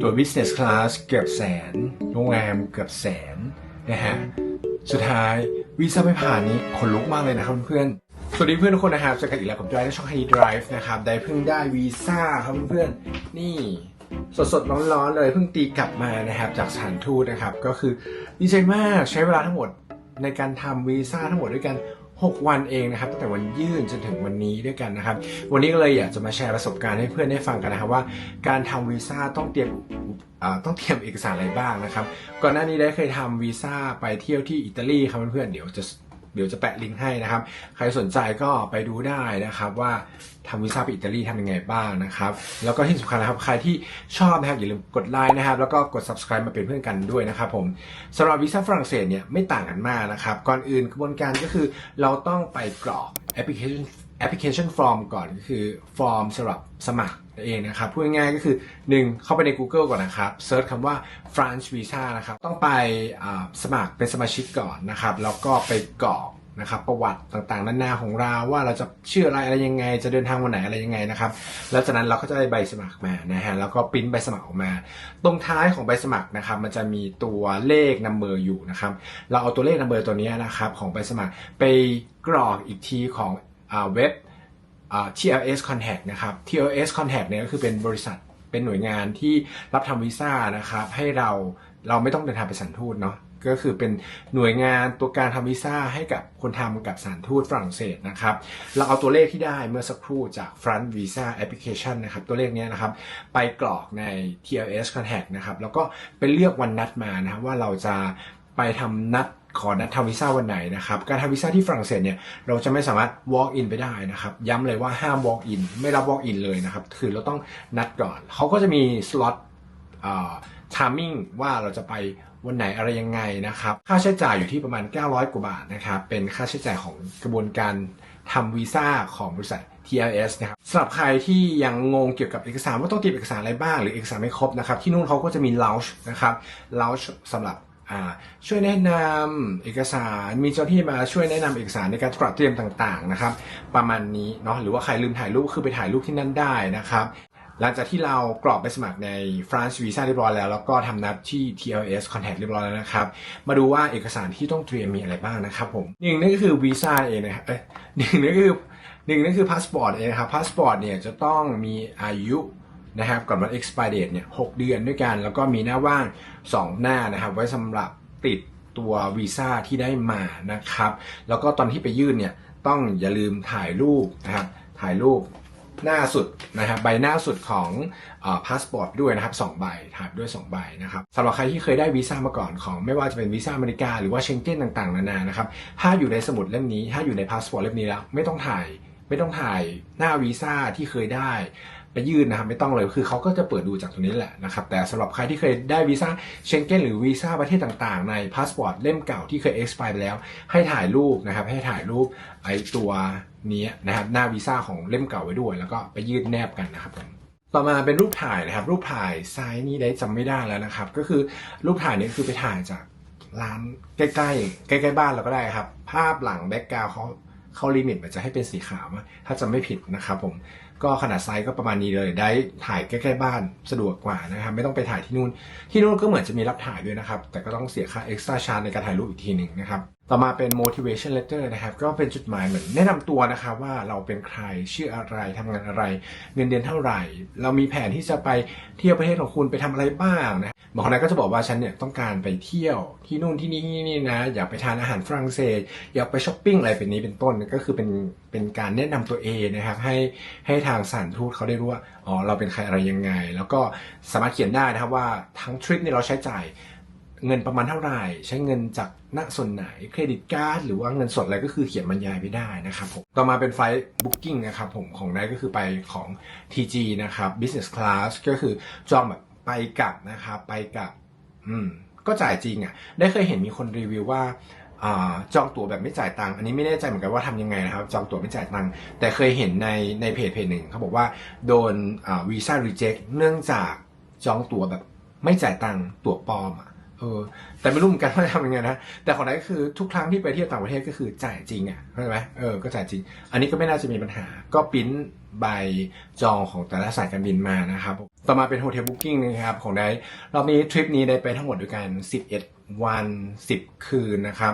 ตัว business class เกือบแสน โรงแรมเกือบแสนนะฮะ สุดท้ายวีซ่าไม่ผ่านนี้ขนลุกมากเลยนะครับเพื่อนสวัสดีเพื่อนทุกคนนะครับเจอกันอีกแล้วกับจอยในช่อง Honey Drive นะครับ ได้เพิ่งได้วีซ่าครับเพื่อนๆนี่สดๆร้อนๆเลยเพิ่งตีกลับมานะครับจากสถานทูตนะครับ ก็คือดีใจมากใช้เวลาทั้งหมดในการทำวีซ่าทั้งหมดด้วยกัน 6 วันเองนะครับตั้งแต่วันยื่นจนถึงวันนี้ด้วยกันนะครับ วันนี้ก็เลยอยากจะมาแชร์ประสบการณ์ให้เพื่อนได้ฟังกันนะครับว่า การทำวีซ่าต้องเตรียมต้องเตรียมเอกสารอะไรบ้างนะครับ ก่อนหน้านี้ได้เคยทำวีซ่าไปเที่ยวที่อิตาลีครับเพื่อนๆเดี๋ยวจะ เดี๋ยวจะแปะลิงก์ให้นะครับ ใครสนใจก็ไปดูได้นะครับว่าทำวีซ่าไปอิตาลีทำยังไงบ้างนะครับ แล้วก็ที่สำคัญนะครับ ใครที่ชอบนะครับอย่าลืมกดไลค์นะครับ แล้วก็กด subscribe มาเป็นเพื่อนกันด้วยนะครับผมสำหรับวีซ่าฝรั่งเศสเนี่ยไม่ต่างกันมากนะครับ ก่อนอื่นกระบวนการก็คือเราต้องไปกรอกแอปพลิเคชัน แอปพลิเคชันฟอร์มก่อนก็คือฟอร์มสำหรับสมัครเองนะครับพูดง่ายๆก็คือ 1 เข้าไปใน Google ก่อนนะครับเซิร์ชคำว่า France Visa นะครับต้องไปสมัครเป็นสมาชิกก่อนนะครับแล้วก็ไปกรอกนะครับประวัติต่างๆนานาของเราว่าเราจะชื่ออะไรอะไรยังไง จะเดินทางวันไหนอะไรยังไงนะครับแล้วจากนั้นเราก็จะได้ใบสมัครมานะฮะแล้วก็ปริ้นใบสมัครออกมา ตรงท้ายของใบสมัครนะครับมันจะมีตัวเลขนัมเบอร์อยู่นะครับเราเอาตัวเลขนัมเบอร์ตัวนี้นะครับของใบสมัครไปกรอกอีกทีของอเว็บ TLS Contact นะครับ TLS Contact เนี่ยก็คือเป็นบริษัทเป็นหน่วยงานที่รับทำวีซ่านะครับ ให้เราเราไม่ต้องเดินทางไปสถานทูตเนาะก็คือเป็นหน่วยงานตัวการทำวีซ่าให้กับคนทำกับสานทูตฝรั่งเศสนะครับ เราเอาตัวเลขที่ได้เมื่อสักครู่จาก Front Visa Application นะครับ ตัวเลขเนี้ยนะครับ ไปกรอกใน TLS Contact นะครับ แล้วก็ไปเลือกวันนัดมานะครับว่าเราจะไปทำนัด ขอนัดทำวีซ่าวันไหนนะครับ การทำวีซ่าที่ฝรั่งเศสเนี่ยเราจะไม่สามารถ walk in ไปได้นะครับ ย้ำเลยว่าห้าม walk in ไม่รับ walk in เลยนะครับ คือเราต้องนัดก่อน เขาก็จะมี slot อ่า timing ว่าเราจะไปวันไหนอะไรยังไงนะครับ ค่าใช้จ่ายอยู่ที่ประมาณ 900 กว่าบาทนะครับ เป็นค่าใช้จ่ายของกระบวนการทำวีซ่าของบริษัท TLS นะครับสำหรับใครที่ยังงงเกี่ยวกับเอกสารว่าต้องเตรียมเอกสารอะไรบ้างหรือเอกสารไม่ครบนะครับ ที่นู่นเขาก็จะมี lounge นะครับ lounge สำหรับ ช่วยแนะนำเอกสารมีเจ้าหน้าที่มาช่วยแนะนำเอกสารในการตรวจเตรียมต่างๆนะครับ ประมาณนี้เนาะหรือว่าใครลืมถ่ายรูปคือไปถ่ายรูปที่นั่นได้นะครับหลังจากที่เรากรอกไปสมัครใน France Visa เรียบร้อยแล้ว แล้วก็ทำนัดที่ TLS Contact เรียบร้อยแล้วนะครับ มาดูว่าเอกสารที่ต้องเตรียมมีอะไรบ้างนะครับผมหนึ่งนั่นก็คือวีซ่าเองนะครับหนึ่งนั่นก็คือหนึ่งนั่นคือพาสปอร์ตเองนะครับพาสปอร์ตเนี่ยจะต้องมีอายุ นะครับก่อนวัน expire date เนี่ย 6 เดือนด้วยกัน แล้วก็มีหน้าว่าง 2 หน้านะครับไว้สำหรับติดตัววีซ่าที่ได้มานะครับ แล้วก็ตอนที่ไปยื่นเนี่ยต้องอย่าลืมถ่ายรูปนะครับถ่ายรูปหน้าสุดนะครับใบหน้าสุดของพาสปอร์ตด้วยนะครับสองใบถ่ายด้วย 2 ใบนะครับสำหรับใครที่เคยได้วีซ่ามาก่อนของ ไม่ว่าจะเป็นวีซ่าอเมริกาหรือว่าเชงเก้นต่างๆนานานะครับถ้าอยู่ในสมุดเล่มนี้ ถ้าอยู่ในพาสปอร์ตเล่มนี้แล้ว ไม่ต้องถ่ายไม่ต้องถ่ายหน้าวีซ่าที่เคยได้ ไปยื่นนะครับไม่ต้องเลยคือเขาก็จะเปิดดูจากตรงนี้แหละนะครับแต่สำหรับใครที่เคยได้วีซ่าเชงเก้นหรือวีซ่าประเทศต่างๆ ในพาสปอร์ตเล่มเก่าที่เคย expire ไปแล้ว ให้ถ่ายรูปนะครับให้ถ่ายรูปไอตัวนี้นะครับหน้าวีซ่าของเล่มเก่าไว้ด้วย แล้วก็ไปยื่นแนบกันนะครับผมต่อมาเป็นรูปถ่ายนะครับ รูปถ่ายไซส์นี้ได้จำไม่ได้แล้วนะครับ ก็คือรูปถ่ายนี้คือไปถ่ายจากร้านใกล้ๆใกล้ๆบ้านเราก็ได้ครับ ภาพหลังแบ็กกราวเขาเขาลิมิตมันจะให้เป็นสีขาวถ้าจะไม่ผิดนะครับผม ก็ขนาดไซส์ก็ประมาณนี้เลย ได้ถ่ายใกล้ๆบ้านสะดวกกว่านะครับไม่ต้องไปถ่ายที่นู่น ที่นู่นก็เหมือนจะมีรับถ่ายด้วยนะครับ แต่ก็ต้องเสียค่าเอ็กซ์ตร้าชาร์ตในการถ่ายรูปอีกทีหนึ่งนะครับ ต่อมาเป็น motivation letter นะครับ ก็เป็นจุดหมายเหมือนแนะนำตัวนะครับว่าเราเป็นใครชื่ออะไรทำงานอะไร เงินเดือนเท่าไหร่ เรามีแผนที่จะไปเที่ยวประเทศของคุณไปทำอะไรบ้างนะบางคนก็จะบอกว่าฉันเนี่ยต้องการไปเที่ยวที่นู่นที่นี่ที่นี่นะ อยากไปทานอาหารฝรั่งเศส อยากไปช้อปปิ้งอะไรเป็นนี้เป็นต้นก็คือเป็นเป็นการแนะนำตัวเองนะครับ ให้ให้ทางสถานทูตเขาได้รู้ว่าอ๋อเราเป็นใครอะไรยังไง แล้วก็สามารถเขียนได้นะครับว่าทั้งทริปเนี่ยเราใช้จ่าย เงินประมาณเท่าไหร่ ใช้เงินจากณส่วนไหนเครดิตการ์ดหรือว่าเงินสดอะไรก็คือเขียนบรรยายไปได้นะครับผมต่อมาเป็นไฟล์บุ๊กิ้งนะครับผมของนายก็คือไปของ TG นะครับ business class ก็คือจองแบบไปกลับนะครับไปกลับอืมก็จ่ายจริงอะได้เคยเห็นมีคนรีวิวว่าอจองตั๋วแบบไม่จ่ายตังค์อันนี้ไม่แน่ใจเหมือนกันว่าทำยังไงนะครับ จองตั๋วไม่จ่ายตังค์แต่เคยเห็นในในเพจเพจหนึ่งเขาบอกว่าโดนวีซ่ารีเจ็คเนื่องจากจองตั๋วแบบไม่จ่ายตังค์ตั๋วปลอมอะ เออแต่ไม่รู้เหมือนกันว่าทำยังไงนะแต่ของไดก็คือทุกครั้งที่ไปเที่ยวต่างประเทศก็คือจ่ายจริงอะเข้าใจไหมเออก็จ่ายจริง อันนี้ก็ไม่น่าจะมีปัญหา ก็ปริ้นใบจองของแต่ละสายการบินมานะครับ ต่อมาเป็นโฮเทลบุ๊กิ้งนะครับของไดรอบนี้ทริปนี้ได้ไปทั้งหมดด้วยกัน 11 วัน 10 คืนนะครับ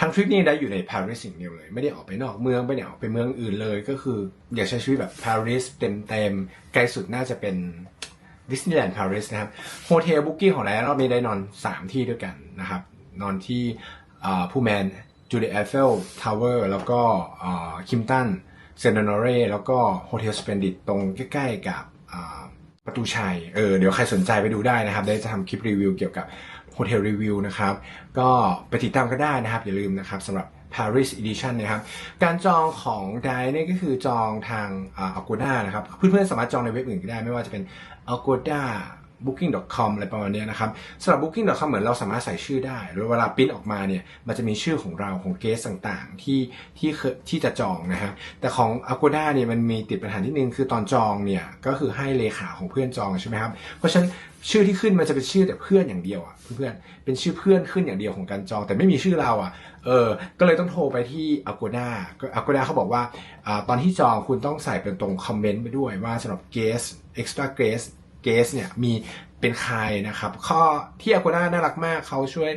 ทั้งทริปนี้ได้อยู่ในปารีสสิ่งเดียวเลย ไม่ได้ออกไปนอกเมืองไม่ได้ออกไปเมืองอื่นเลย ก็คืออยากใช้ชีวิตแบบปารีสเต็มๆไกลสุดน่าจะเป็น ดิสนีย์แลนด์ปารีสนะครับโฮเทลบุ๊กิ้งของไดรอบนี้ได้นอน 3 ที่ด้วยกันนะครับ นอนที่ผู้แมนจูเดียเฟลทาวเวอร์แล้วก็คิมตันเซนนอเรแล้วก็โฮเทลสเปนดิตตรงใกล้ๆกับประตูชัยเออเดี๋ยวใครสนใจไปดูได้นะครับ ได้จะทำคลิปรีวิวเกี่ยวกับโฮเทลรีวิวนะครับ ก็ไปติดตามก็ได้นะครับ อย่าลืมนะครับสำหรับ Paris Edition นะครับ การจองของไดเนี่ยก็คือจองทางอ่า Agoda นะครับ เพื่อนๆสามารถจองในเว็บอื่นก็ได้ไม่ว่าจะเป็น Agoda booking.com อะไรประมาณเนี้ยนะครับสำหรับ booking.com เหมือนเราสามารถใส่ชื่อได้หรือเวลาปริ้นออกมาเนี่ยมันจะมีชื่อของเราของเกสต่างๆ ที่ที่เคยที่จะจองนะครับแต่ของ Agoda เนี่ยมันมีติดปัญหาที่นึงคือตอนจองเนี่ยก็คือให้เลขาของเพื่อนจองใช่ไหมครับเพราะฉะนั้นชื่อที่ขึ้นมันจะเป็นชื่อแต่เพื่อนอย่างเดียวอะเพื่อนเป็นชื่อเพื่อนขึ้นอย่างเดียวของการจอง แต่ไม่มีชื่อเราอะเออก็เลยต้องโทรไปที่ Agoda ก็ Agoda เขาบอกว่าอตอนที่จองคุณต้องใส่เป็นตรงคอมเมนต์ไปด้วยว่าสำหรับ guest extra guest เกสเนี่ยมีเป็นใครนะครับ ข้อที่อากูน่าน่ารักมากเขาช่วย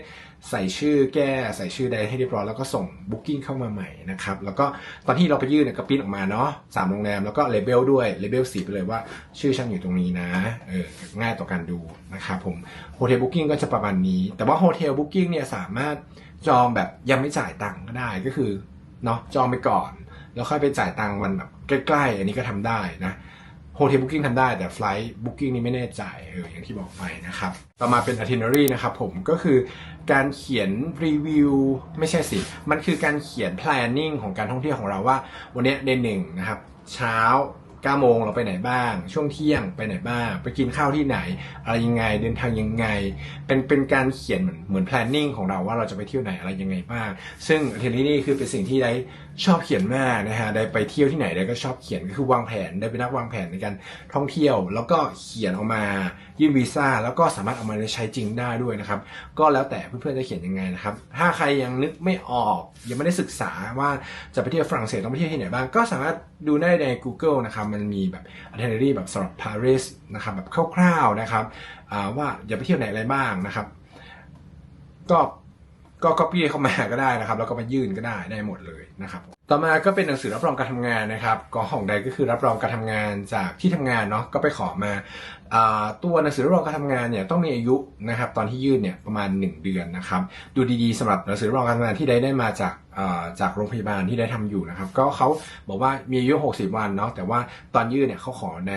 ใส่ชื่อแก้ใส่ชื่อใดให้เรียบร้อยแล้วก็ส่งบุ๊กิ้งเข้ามาใหม่นะครับ แล้วก็ตอนที่เราไปยื่นเนี่ยก็ปิ้นออกมาเนาะสามโรงแรมแล้วก็เลเบลด้วยเลเบลสีไปเลยว่าชื่อฉันอยู่ตรงนี้นะเออง่ายต่อการดูนะครับผมโฮเทลบุ๊กิ้งก็จะประมาณนี้ แต่ว่าโฮเทลบุ๊กิ้งเนี่ยสามารถจองแบบยังไม่จ่ายตังค์ก็ได้ก็คือเนาะจองไปก่อน แล้วค่อยไปจ่ายตังค์วันแบบใกล้ ๆ อันนี้ก็ทำได้นะ โฮเทลบุ๊กิ้งทำได้แต่ไฟล์บุ๊กิ้งนี่ไม่แน่ใจเอออย่างที่บอกไปนะครับ ต่อมาเป็น itinerary นะครับผมก็คือการเขียนรีวิวไม่ใช่สิ มันคือการเขียน planning ของการท่องเที่ยวของเราว่า วันนี้เดนหนึ่งนะครับเช้า9โมงเราไปไหนบ้าง ช่วงเที่ยงไปไหนบ้าง ไปกินข้าวที่ไหน อะไรยังไงเดินทางยังไง เป็นเป็นการเขียนเหมือนเหมือน planning ของเราว่าเราจะไปเที่ยวไหนอะไรยังไงบ้าง ซึ่งเทนนี่นี่คือเป็นสิ่งที่ได้ ชอบเขียนมากนะฮะได้ไปเที่ยวที่ไหนได้ก็ชอบเขียนก็คือวางแผนได้เป็นนักวางแผนในการท่องเที่ยว แล้วก็เขียนออกมายื่นวีซ่าแล้วก็สามารถเอามาใช้จริงได้ด้วยนะครับก็แล้วแต่เพื่อนๆจะเขียนยังไงนะครับถ้าใครยังนึกไม่ออกยังไม่ได้ศึกษาว่าจะไปเที่ยวฝรั่งเศสต้องไปเที่ยวที่ไหนบ้างก็สามารถดูได้ใน Google นะครับมันมีแบบ itinerary แบบสำหรับ Paris นะครับแบบคร่าวๆนะครับว่าอย่าไปเที่ยวไหนอะไรบ้างนะครับก็ ก็ก็ปี้เข้ามาก็ได้นะครับ แล้วก็มายื่นก็ได้ได้หมดเลยนะครับ ต่อมาก็เป็นหนังสือรับรองการทำงานนะครับก็ของใดก็คือรับรองการทำงานจากที่ทำงานเนาะก็ไปขอมาตัวหนังสือรับรองการทำงานเนี่ยต้องมีอายุนะครับตอนที่ยื่นเนี่ยประมาณ 1 เดือนนะครับดูดีๆสำหรับหนังสือรับรองการทำงานที่ได้ได้มาจากจากโรงพยาบาลที่ได้ทำอยู่นะครับ ก็เขาบอกว่ามีอายุ 60 วันเนาะแต่ว่าตอนยื่นเนี่ยเขาขอใน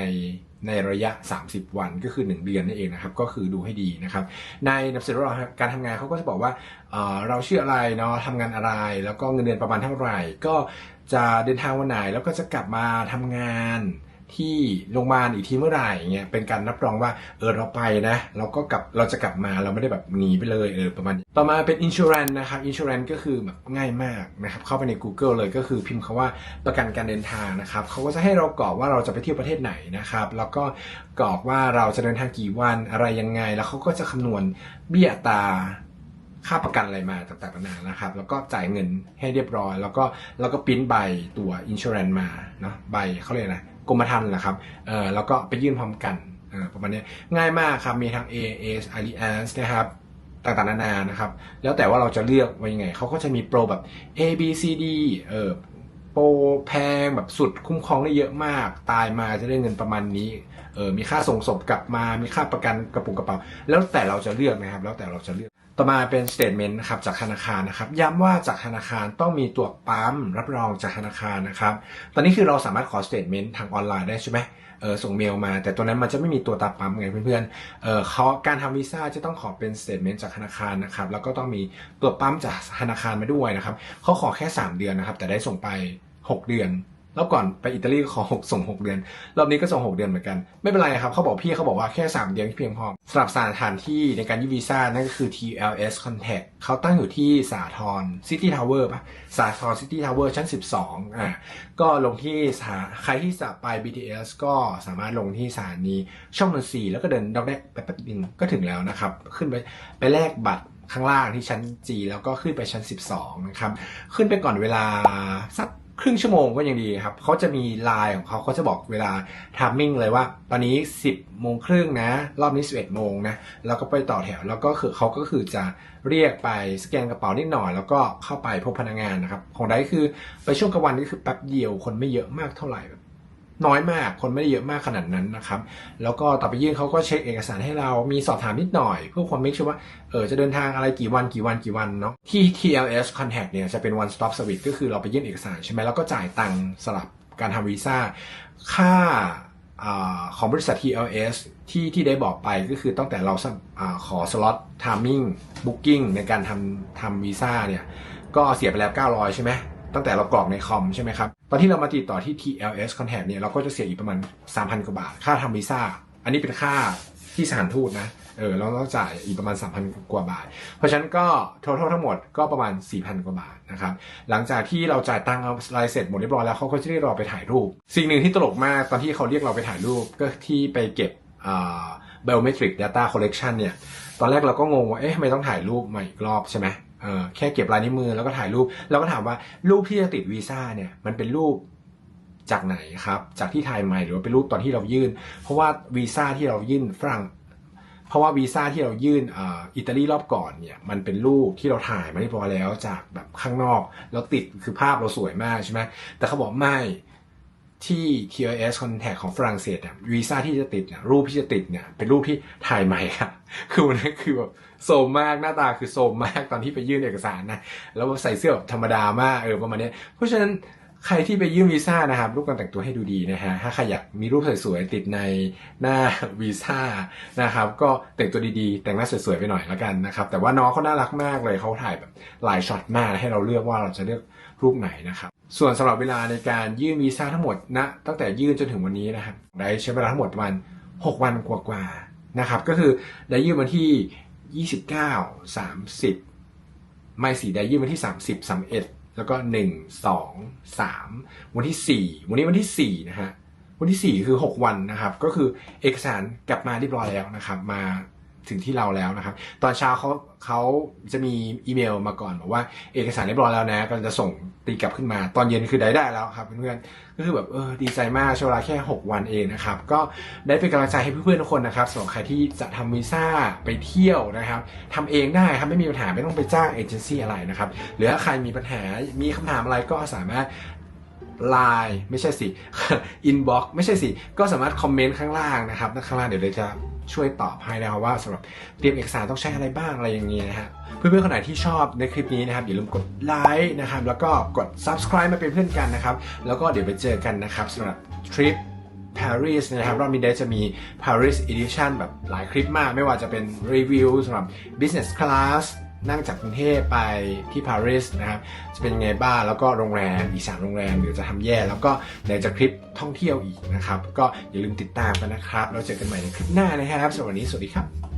ในระยะ 30 วันก็คือ 1 เดือนนั่นเองนะครับ ก็คือดูให้ดีนะครับ ในหนังสือรับราการทำงานเขาก็จะบอกว่าเเราชื่ออะไรเนาะทำงานอะไร แล้วก็เงินเดือนประมาณเท่าไหร่ ก็จะเดินทางวันไหนแล้วก็จะกลับมาทำงาน ที่โรงพยาบาลอีกทีเมื่อไหร่เงี้ยเป็นการรับรองว่าเออเราไปนะเราก็กลับเราจะกลับมาเราไม่ได้แบบหนีไปเลยเออประมาณต่อมาเป็น insurance นะครับ insurance ก็คือแบบง่ายมากนะครับเข้าไปใน Google เลยก็คือพิมพ์คาว่าประกันการเดินทางนะครับเขาก็จะให้เรากรอกว่าเราจะไปเที่ยวประเทศไหนนะครับแล้วก็กรอกว่าเราจะเดินทางกี่วันอะไรยังไง แล้วเขาก็จะคำนวณเบี้ยตาค่าประกันอะไรมาต่างๆนานานะครับ แล้วก็จ่ายเงินให้เรียบร้อย แล้วก็แล้วก็ปริ้นใบตัวอินช r ร n นมาเนาะใบเขาเรียกนะ กรมธรรม์นะครับเออแล้วก็ไปยื่นพร้อมกันประมาณนี้ง่ายมากครับมีทั้ง A A Alliance นะครับต่างๆนานานะครับ แล้วแต่ว่าเราจะเลือกว่ายังไง เขาก็จะมีโปรแบบ A B C D เออโปรแพงแบบสุดคุ้มครองได้เยอะมาก ตายมาจะได้เงินประมาณนี้ เออมีค่าส่งศพกลับมา มีค่าประกันกระปุกกระเป๋า แล้วแต่เราจะเลือกนะครับ แล้วแต่เราจะเลือก ต่อมาเป็น statement นะครับจากธนาคารนะครับ ย้ำว่าจากธนาคารต้องมีตัวปั๊มรับรองจากธนาคารนะครับ ตอนนี้คือเราสามารถขอ statement ทางออนไลน์ได้ใช่ไหมเออส่งเมลมาแต่ตัวนั้นมันจะไม่มีตัวตาปั๊มไงเพื่อนๆเออเขาการทำวีซ่าจะต้องขอเป็น statement จากธนาคารนะครับ แล้วก็ต้องมีตัวปั๊มจากธนาคารมาด้วยนะครับเขาขอแค่ 3 เดือนนะครับ แต่ได้ส่งไป 6 เดือน รอบก่อนไปอิตาลีขอหกส่งหกเดือน รอบนี้ก็ส่งหกเดือนเหมือนกัน ไม่เป็นไรครับเขาบอกพี่เขาบอกว่าแค่สามเดือนเพียงพอสำหรับสถานที่ในการยื่นวีซ่านั่นก็คือ TLS Contact เขาตั้งอยู่ที่สาทร City Tower ปะสาทร City Tower ชั้น 12อะก็ลงที่สาใครที่จะไป BTS ก็สามารถลงที่สถานีช่องนนทรีแล้วก็เดินดอกแรกไปแป๊บนึงก็ถึงแล้วนะครับ ขึ้นไปไปแลกบัตรข้างล่างที่ชั้น G แล้วก็ขึ้นไปชั้น 12 นะครับ ขึ้นไปก่อนเวลาสัก ครึ่งชั่วโมงก็ยังดีครับเขาจะมีไลน์ของเขาเขาจะบอกเวลาทามมิ่งเลยว่า ตอนนี้ 10โมงครึ่งนะ รอบนี้ 11โมงนะ แล้วก็ไปต่อแถว แล้วก็คือเขาก็คือจะเรียกไปสแกนกระเป๋านิดหน่อย แล้วก็เข้าไปพบพนักงานนะครับ ของไดคือไปช่วงกลางวันนี่คือแป๊บเดียวคนไม่เยอะมากเท่าไหร่แบบ น้อยมากคนไม่ได้เยอะมากขนาดนั้นนะครับ แล้วก็ต่อไปยื่นเขาก็เช็คเอกสารให้เรามีสอบถามนิดหน่อย เพื่อความไม่ชัวว่าเออจะเดินทางอะไรกี่วันกี่วันกี่วันเนาะที่ TLS Contact เนี่ยจะเป็น one stop service ก็คือเราไปยื่นเอกสารใช่ไหมแล้วก็จ่ายตังค์สลับการทำวีซ่าค่าอาของบริษัท TLS ที่ที่ได้บอกไปก็คือตั้งแต่เราอาขอสล็อต timing booking ในการทำทำวีซ่าเนี่ยก็เสียไปแล้ว 900 ใช่ไหม ตั้งแต่เรากรอกในคอมใช่ไหมครับ ตอนที่เรามาติดต่อที่ TLS Contact เนี่ยเราก็จะเสียอีกประมาณ 3,000 กว่าบาท ค่าทำวีซ่า อันนี้เป็นค่าที่สถานทูตนะ เออเราต้องจ่ายอีกประมาณ 3,000 กว่าบาท เพราะฉะนั้นก็ total ทั้งหมดก็ประมาณ 4,000 กว่าบาทนะครับ หลังจากที่เราจ่ายตังค์เอายเสร็จหมดเรียบร้อยแล้วเขาก็จะเรียกเราไปถ่ายรูป สิ่งหนึ่งที่ตลกมากตอนที่เขาเรียกเราไปถ่ายรูปก็ที่ไปเก็บอ่า biometric data collection เนี่ย ตอนแรกเราก็งงว่า เอ๊ะทำไมต้องถ่ายรูปใหม่อีกรอบใช่ไหม เออแค่เก็บลายนิ้วมือแล้วก็ถ่ายรูป แล้วก็ถามว่ารูปที่จะติดวีซ่าเนี่ยมันเป็นรูปจากไหนครับ จากที่ถ่ายใหม่หรือว่าเป็นรูปตอนที่เรายื่น เพราะว่าวีซ่าที่เรายื่นฝรั่งเพราะว่าวีซ่าที่เรายื่นอิตาลีรอบก่อนเนี่ยมันเป็นรูปที่เราถ่ายมาเรียบร้อยแล้วจากแบบข้างนอก แล้วติดคือภาพเราสวยมากใช่ไหมแต่เขาบอกไม่ ที่ TLS Contact ของฝรั่งเศสเนี่ยวีซ่าที่จะติดเนี่ยรูปที่จะติดเนี่ยเป็นรูปที่ถ่ายใหม่ครับคือมันนคือแบบโซมมากหน้าตาคือโซมมากตอนที่ไปยื่นเอกสารนะแล้วใส่เสื้อแบบธรรมดามากเออประมาณนี้เพราะฉะนั้นใครที่ไปยื่นวีซ่านะครับรูปการแต่งตัวให้ดูดีนะฮะถ้าใครอยากมีรูปสวยๆติดในหน้าวีซ่านะครับ ก็แต่งตัวดีๆ แต่งหน้าสวยๆไปหน่อยแล้วกันนะครับ แต่ว่าน้องเขาน่ารักมากเลยเขาถ่ายแบบหลายช็อตมากให้เราเลือกว่าเราจะเลือกรูปไหนนะครับ ส่วนสำหรับเวลาในการยื่นวีซ่าทั้งหมดนะตั้งแต่ยื่นจนถึงวันนี้นะครับได้ใช้เวลาทั้งหมดประมาณ6วันกว่าๆนะครับ ก็คือได้ยื่นวันที่ 29 30 ไม่สีได้ยื่นวันที่ 30 31 แล้วก็ 1 2 3 วันที่ 4 วันนี้วันที่ 4 นะฮะวันที่ 4 คือ 6 วันนะครับ ก็คือเอกสารกลับมาเรียบร้อยแล้วนะครับ มา ถึงที่เราแล้วนะครับ ตอนเช้าเขาเขาจะมีอีเมลมาก่อนบอกว่าเอกสารเรียบร้อยแล้วนะกำลังจะส่งตีกลับขึ้นมา ตอนเย็นคือได้ได้แล้วครับเพื่อนๆก็คือแบบเออดีใจมากใช้เวลาแค่ 6 วันเองนะครับ ก็ได้เป็นกำลังใจให้เพื่อนๆทุกคนนะครับสำหรับใครที่จะทำวีซ่าไปเที่ยวนะครับทำเองได้ครับไม่มีปัญหาไม่ต้องไปจ้างเอเจนซี่อะไรนะครับหรือถ้าใครมีปัญหามีคำถามอะไรก็สามารถไลน์ไม่ใช่สิอินบ็อกไม่ใช่สิ ก็สามารถคอมเมนต์ข้างล่างนะครับข้างล่างเดี๋ยวเลยจะ ช่วยตอบให้นะครับว่าสำหรับเตรียมเอกสารต้องใช้อะไรบ้างอะไรอย่างเงี้ยนะฮะเพื่อนๆคนไหนที่ชอบในคลิปนี้นะครับอย่าลืมกดไลค์นะครับแล้วก็กด subscribe มาเป็นเพื่อนกันนะครับแล้วก็เดี๋ยวไปเจอกันนะครับสำหรับทริปปารีสนะครับรอบนี้ได้จะมี Paris Edition แบบหลายคลิปมาก ไม่ว่าจะเป็นรีวิวสำหรับ Business Class นั่งจากกรุงเทพไปที่ปารีสนะครับจะเป็นไงบ้างแล้วก็โรงแรมอีกสามโรงแรมเดี๋ยวจะทำแย่ แล้วก็ในจะคลิปท่องเที่ยวอีกนะครับ ก็อย่าลืมติดตามกันนะครับแล้วเจอกันใหม่ในคลิปหน้านะครับสำหรับวันนี้สวัสดีครับ